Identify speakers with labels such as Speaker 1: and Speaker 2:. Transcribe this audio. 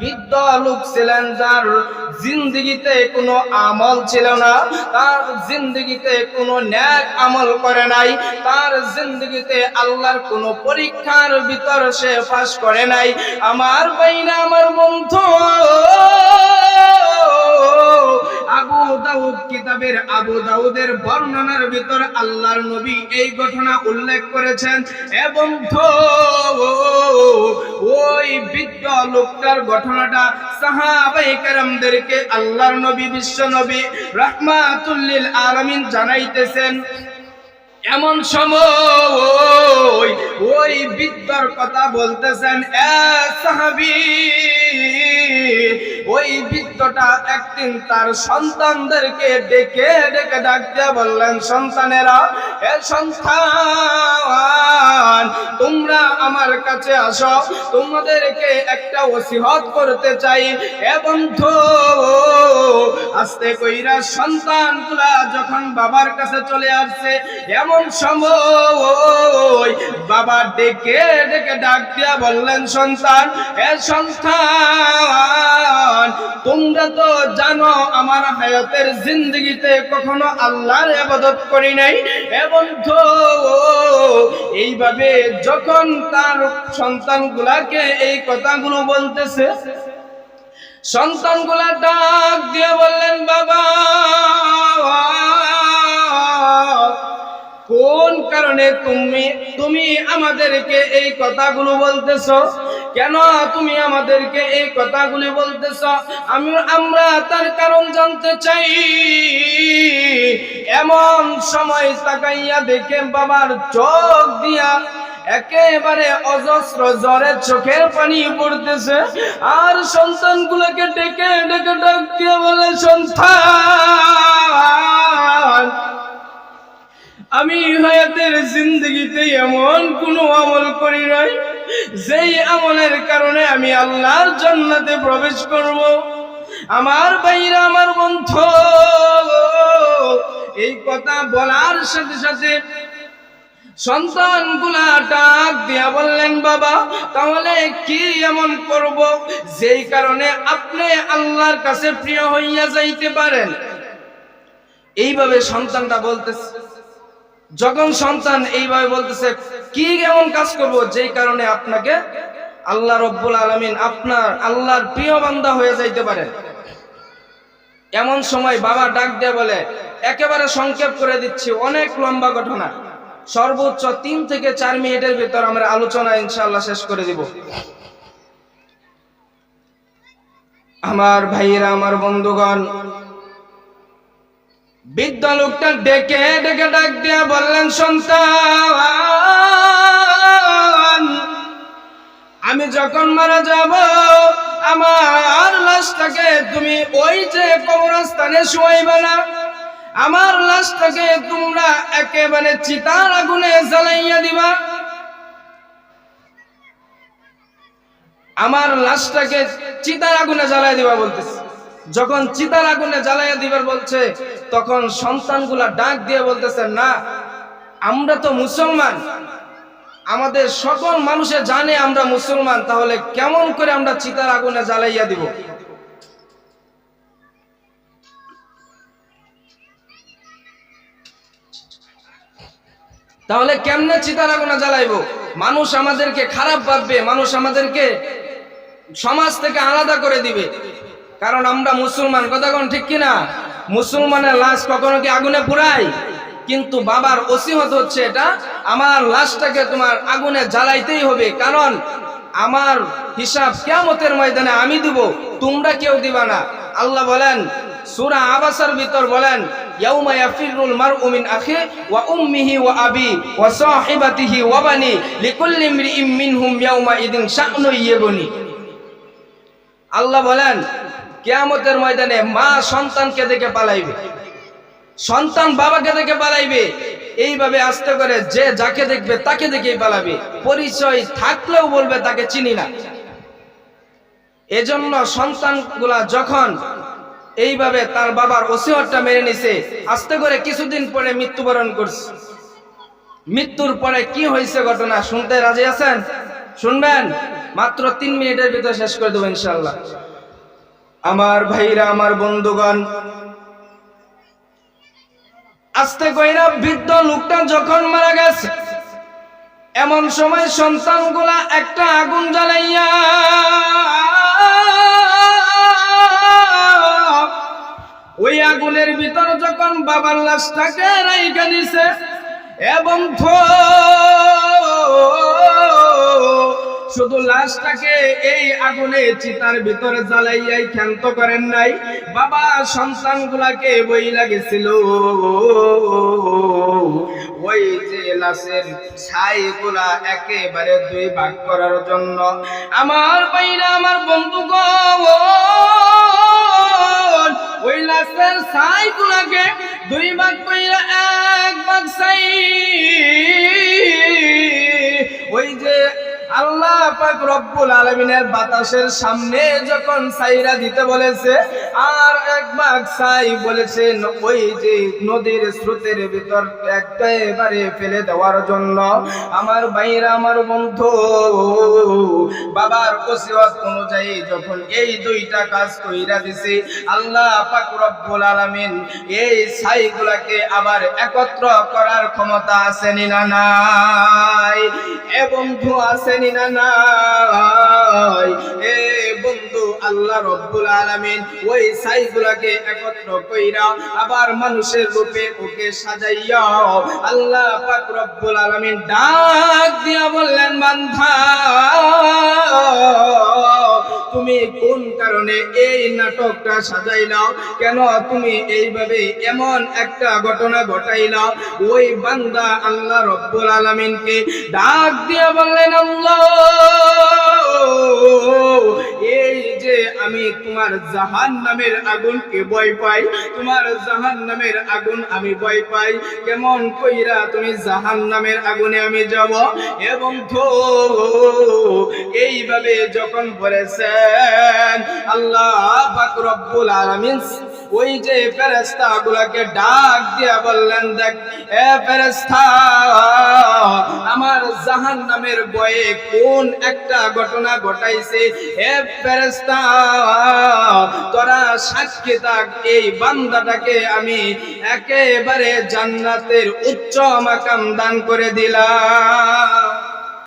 Speaker 1: বৃদ্ধ লোক কোনো আমল ছিল না, তার কোনো আমল নাই, তার আল্লাহর কোনো পরীক্ষার ভিতর সে ফাঁস করে নাই। আমার বাইনা আমার বন্ধু কিতাবের আবু দাউদের বর্ণনার ভিতর আল্লাহর নবী এই ঘটনা উল্লেখ করেছেন। এবং ওই বৃদ্ধ লোকটার ঘটনাটা সাহাবাই কেরামদেরকে আল্লাহর নবী, বিশ্ব নবী রহমাতুল্লিল আলামিন জানাইতেছেন। এমন সময় ওই বৃদ্ধর কথা বলতেছেন, এ সাহাবি, ওই বৃদ্ধটা একদিন তার সন্তানদেরকে ডেকে ডেকে ডাক দিয়ে বললেন, সন্তানেরা, এ সন্তান, তোমরা আমার কাছে আসো, তোমাদেরকে একটা ওসিহত করতে চাই। এবং তো আস্তে কইরা সন্তানগুলা যখন বাবার কাছে চলে আসছে, এমন সময় বাবা ডেকে ডেকে ডাক দিয়া বললেন, সন্তান, এ সন্তান, তোমরা তো জানো আমার হায়াতের জিন্দগিতে কখনো আল্লাহর ইবাদত করি নাই। এবং তো এইভাবে যখন তার সন্তানগুলাকে এই কথাগুলো বলতেছে, সন্তানগুলা ডাক দিয়ে বললেন, বাবা কারণে তুমি তুমি আমাদেরকে এই কথাগুলো বলতেছ। কেন তুমি আমাদেরকে এই কথাগুলি বলতেছ? আমি, আমরা তার কারণ জানতে চাই। এমন সময় তাকাইয়া দেখে বাবার চোখ দিয়া একেবারে অজস্র জ্বরে চোখের পানি পড়তেছে। আর সন্তানগুলোকে ডেকে ডেকে ডাক বলে, সন্তান! আমি হায়াতের জিন্দগিতে এমন কোনো আমল করি নাই, যেই আমলের কারণে আমি আল্লাহর জান্নাতে প্রবেশ করব। আমার বাইরা আমার বন্ধু, এই কথা বলার সাথে সাথে সন্তানগুলা ডাক দিয়া বললেন, বাবা, তাহলে কি এমন করব যেই কারণে আপনি আল্লাহর কাছে প্রিয় হইয়া যাইতে পারেন? এইভাবে সন্তানটা বলতেছে। যখন সন্তান এইভাবে বলতেছে, কি এমন কাজ করব? যেই কারণে আপনাকে আল্লাহ রব্বুল আলমিন আপনার আল্লাহর প্রিয় বান্দা হয়ে যাইতে পারে এমন সময় বাবা ডাক দিয়ে বলে, একেবারে সংক্ষেপ করে দিচ্ছি, অনেক লম্বা ঘটনা। সর্বোচ্চ তিন থেকে চার মিনিটের ভিতর আমরা আলোচনা ইনশাল্লাহ শেষ করে দিব। আমার ভাইয়েরা, আমার বন্ধুগণ বৃদ্ধ লোকটা ডেকে ডেকে ডাক দিয়া বললেন, সন্তান, আমি যখন মারা যাব, আমার লাশটাকে তুমি ওই যে কবরস্থানে শোয়াইবে না। আমার লাশটাকে তোমরা একেবারে চিতার আগুনে জ্বালাইয়া দিবা। আমার লাশটাকে চিতার আগুনে জ্বালাই দিবা বলতেছে। যখন চিতার আগুনে জ্বালাইয়া দিবার বলছে, তখন সন্তানগুলা ডাক দিয়ে বলতেছে, না, আমরা তো মুসলমান। আমাদের সকল মানুষে জানে আমরা মুসলমান, তাহলে কেমন করে আমরা চিতার আগুনে জ্বালাইয়া দিব? তাহলে কেমনে চিতার আগুনে জ্বালাইবো? মানুষ আমাদেরকে খারাপ ভাববে, মানুষ আমাদেরকে সমাজ থেকে আলাদা করে দিবে। কারণ আমরা মুসলমান, কথা কোন ঠিক কিনা? মুসলমানের লাশ কখনো কি আগুনে পুরাই কিন্তু বাবার ওসিহত হচ্ছে এটা, আমার লাশটাকে তোমার আগুনে জ্বালাইতেই হবে। কারণ আমার হিসাব কেমতের ময়দানে আমি দিব, তোমরা কেউ দিবা না। আল্লাহ বলেন, সুরা আবাসার ভিতর বলেন ওয়া ওয়া ওয়া ওয়া বানি শা'নু আল্লাহ বলেন কিয়ামতের ময়দানে মা সন্তানকে দেখে পালাইবে। সন্তান বাবাকে দেখে পালাইবে। এইভাবে আস্তে করে যে যাকে দেখবে তাকে দেখেই পালাবে। পরিচয় থাকলেও বলবে তাকে চিনি না। এজন্য সন্তানগুলা যখন এইভাবে তার বাবার ওসিহতটা মেনে নিছে, আস্তে করে কিছুদিন পরে মৃত্যুবরণ করছে। মৃত্যুর পরে কি হয়েছে ঘটনা শুনতে রাজি আছেন? শুনবেন? মাত্র তিন মিনিটের ভিতরে শেষ করে দেবো ইনশাল্লাহ আমার ভাইরা, আমার বন্ধুগণ, আস্তে কইরা বৃদ্ধ লোকটা যখন মারা গেছে, এমন সময় সন্তানগুলা একটা আগুন জ্বালাইয়া ওই আগুনের ভিতর যখন বাবার লাশটাকে রাইখা দিছে এবং শুধু লাশটাকে এই আগুনে চিতার ভিতরে জ্বালাইয়াই ক্ষান্ত করেন নাই। বাবা সন্তানগুলাকে বই লাগেছিল। ওই যে লাশের ছাইগুলা একেবারে দুই ভাগ করার জন্য। আমার বাইরা আমার বন্ধুগণ, ওই লাশের ছাইগুলাকে দুই ভাগ কইরা এক ভাগ ছাই। ওই যে আল্লাহ আমার আমার বন্ধু, বাবার অনুযায়ী যখন এই দুইটা কাজ কইরা দিছে, আল্লাহ পাক রব্বুল আলামিন এই ছাইগুলাকে আবার একত্র করার ক্ষমতা আছে না নাই? এ বন্ধু আছেনি না নাই এ বন্ধু আল্লাহ রব্বুল আলামিন ওই সাইগুলাকে একত্র কইরা আবার মানুষের রূপে ওকে সাজাইয়া আল্লাহ পাক রব্বুল আলামিন ডাক দিয়া বললেন বান্ধা তুমি কোন কারণে এই নাটকটা সাজাইলাও? কেন তুমি এইভাবে এমন একটা ঘটনা ঘটাইলাও? ওই বান্দা আল্লাহ রব্বুল আলমিনকে ডাক দিয়ে বললেন, আল্লাহ! তোমার জাহান নামের আগুনকে ভয় পাই তোমার জাহান নামের আগুন আমি ভয় পাই। কেমন কইরা তুমি জাহান নামের আগুনে আমি যাব? এবং ধো এইভাবে যখন বলেছেন, আল্লাহ পাক রব্বুল আলামিন ওই যে ফেরেস্তা গুলাকে ডাক দিয়া বললেন, দেখ, এ ফেরেস্তা আমার জাহান নামের বয়ে কোন একটা ঘটনা ঘটাইছে? হে ফেরেস্তা তোরা সাক্ষী থাক, এই বান্দাটাকে আমি একেবারে জান্নাতের উচ্চ মাকাম দান করে দিলাম।